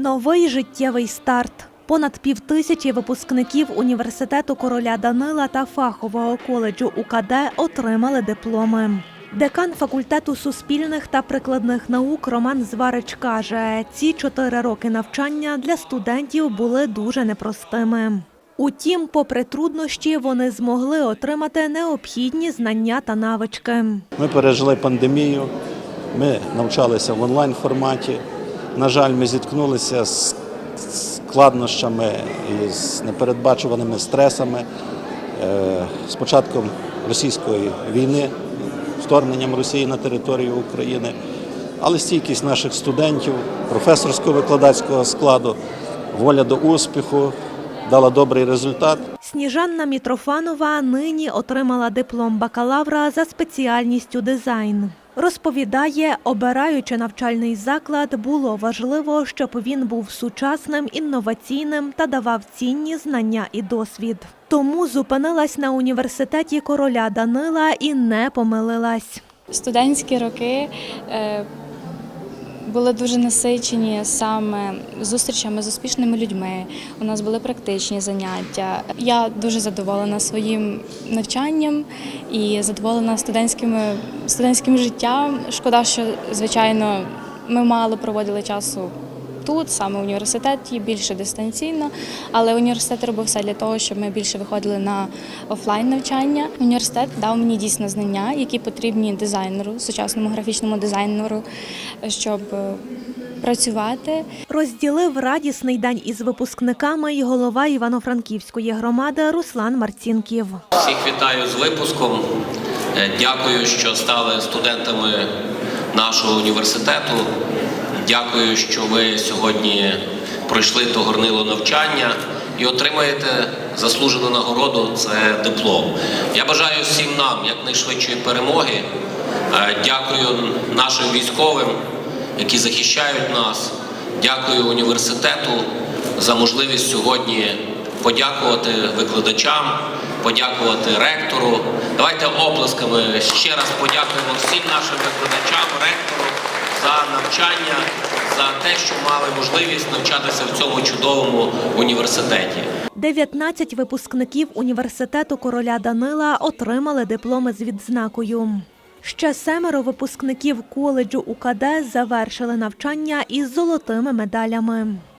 Новий життєвий старт. Понад півтисячі випускників університету короля Данила та фахового коледжу УКД отримали дипломи. Декан факультету суспільних та прикладних наук Роман Зварич каже, ці чотири роки навчання для студентів були дуже непростими. Утім, попри труднощі, вони змогли отримати необхідні знання та навички. Ми пережили пандемію, ми навчалися в онлайн форматі. На жаль, ми зіткнулися з складнощами і з непередбачуваними стресами е, з початком російської війни, вторгненням Росії на територію України. Але стійкість наших студентів, професорсько-викладацького складу, воля до успіху дала добрий результат. Сніжанна Мітрофанова нині отримала диплом бакалавра за спеціальністю дизайн. Розповідає, обираючи навчальний заклад, було важливо, щоб він був сучасним, інноваційним та давав цінні знання і досвід. Тому зупинилась на університеті короля Данила і не помилилась. Студентські роки е, були дуже насичені саме зустрічами з успішними людьми. У нас були практичні заняття. Я дуже задоволена своїм навчанням і задоволена студентським, студентським життям. Шкода, що звичайно ми мало проводили часу. Тут саме в університеті більше дистанційно, але університет робив все для того, щоб ми більше виходили на офлайн навчання. Університет дав мені дійсно знання, які потрібні дизайнеру, сучасному графічному дизайнеру, щоб е, працювати. Розділив радісний день із випускниками й голова Івано-Франківської громади Руслан Марцінків. Всіх вітаю з випуском. Е, Дякую, що стали студентами нашого університету. Дякую, що ви сьогодні пройшли то горнило навчання і отримаєте заслужену нагороду це диплом. Я бажаю всім нам якнайшвидшої перемоги. Е, Дякую нашим військовим, які захищають нас. Дякую університету за можливість сьогодні подякувати викладачам, подякувати ректору. Давайте оплесками ще раз подякуємо всім нашим викладачам, ректору за навчання, те, що мали можливість навчатися в цьому чудовому університеті. 19 випускників університету короля Данила отримали дипломи з відзнакою. Ще семеро випускників коледжу УКД завершили навчання із золотими медалями.